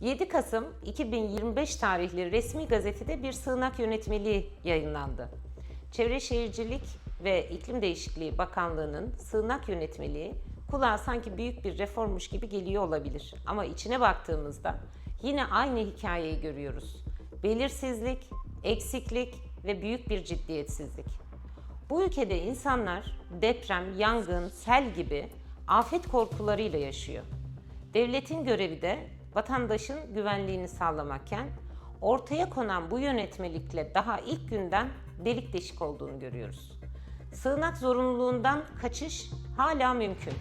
7 Kasım 2025 tarihli resmi gazetede bir sığınak yönetmeliği yayınlandı. Çevre Şehircilik ve İklim Değişikliği Bakanlığı'nın sığınak yönetmeliği kulağa sanki büyük bir reformmuş gibi geliyor olabilir. Ama içine baktığımızda yine aynı hikayeyi görüyoruz. Belirsizlik, eksiklik ve büyük bir ciddiyetsizlik. Bu ülkede insanlar deprem, yangın, sel gibi afet korkularıyla yaşıyor. Devletin görevi de vatandaşın güvenliğini sağlamakken ortaya konan bu yönetmelikle daha ilk günden delik deşik olduğunu görüyoruz. Sığınak zorunluluğundan kaçış hala mümkün.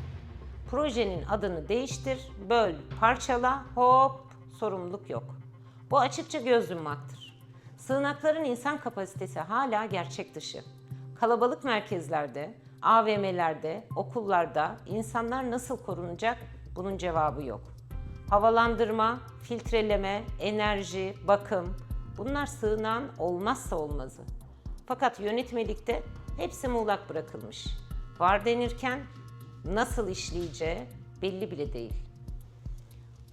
Projenin adını değiştir, böl, parçala, hop, sorumluluk yok. Bu açıkça göz yummaktır. Sığınakların insan kapasitesi hala gerçek dışı. Kalabalık merkezlerde, AVM'lerde, okullarda insanlar nasıl korunacak bunun cevabı yok. Havalandırma, filtreleme, enerji, bakım bunlar sığınağın olmazsa olmazı. Fakat yönetmelikte hepsi muğlak bırakılmış. Var denirken nasıl işleyeceği belli bile değil.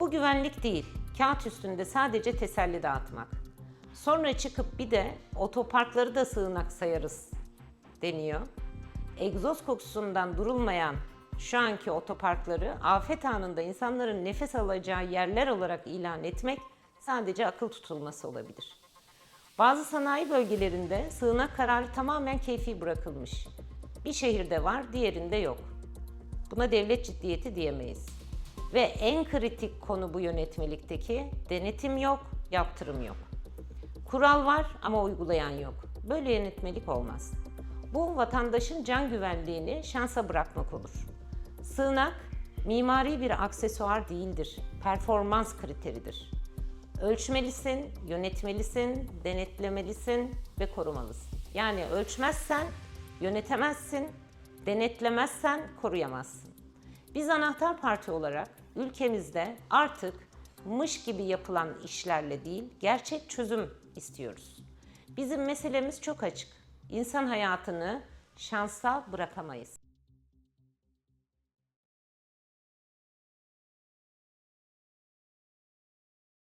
Bu güvenlik değil, kağıt üstünde sadece teselli dağıtmak. Sonra çıkıp bir de otoparkları da sığınak sayarız deniyor. Egzoz kokusundan durulmayan şu anki otoparkları afet anında insanların nefes alacağı yerler olarak ilan etmek sadece akıl tutulması olabilir. Bazı sanayi bölgelerinde sığınak kararı tamamen keyfi bırakılmış. Bir şehirde var, diğerinde yok. Buna devlet ciddiyeti diyemeyiz. Ve en kritik konu bu yönetmelikteki denetim yok, yaptırım yok. Kural var ama uygulayan yok. Böyle yönetmelik olmaz. Bu vatandaşın can güvenliğini şansa bırakmak olur. Sığınak mimari bir aksesuar değildir, performans kriteridir. Ölçmelisin, yönetmelisin, denetlemelisin ve korumalısın. Yani ölçmezsen yönetemezsin, denetlemezsen koruyamazsın. Biz anahtar parti olarak ülkemizde artık mış gibi yapılan işlerle değil, gerçek çözüm istiyoruz. Bizim meselemiz çok açık. İnsan hayatını şansa bırakamayız.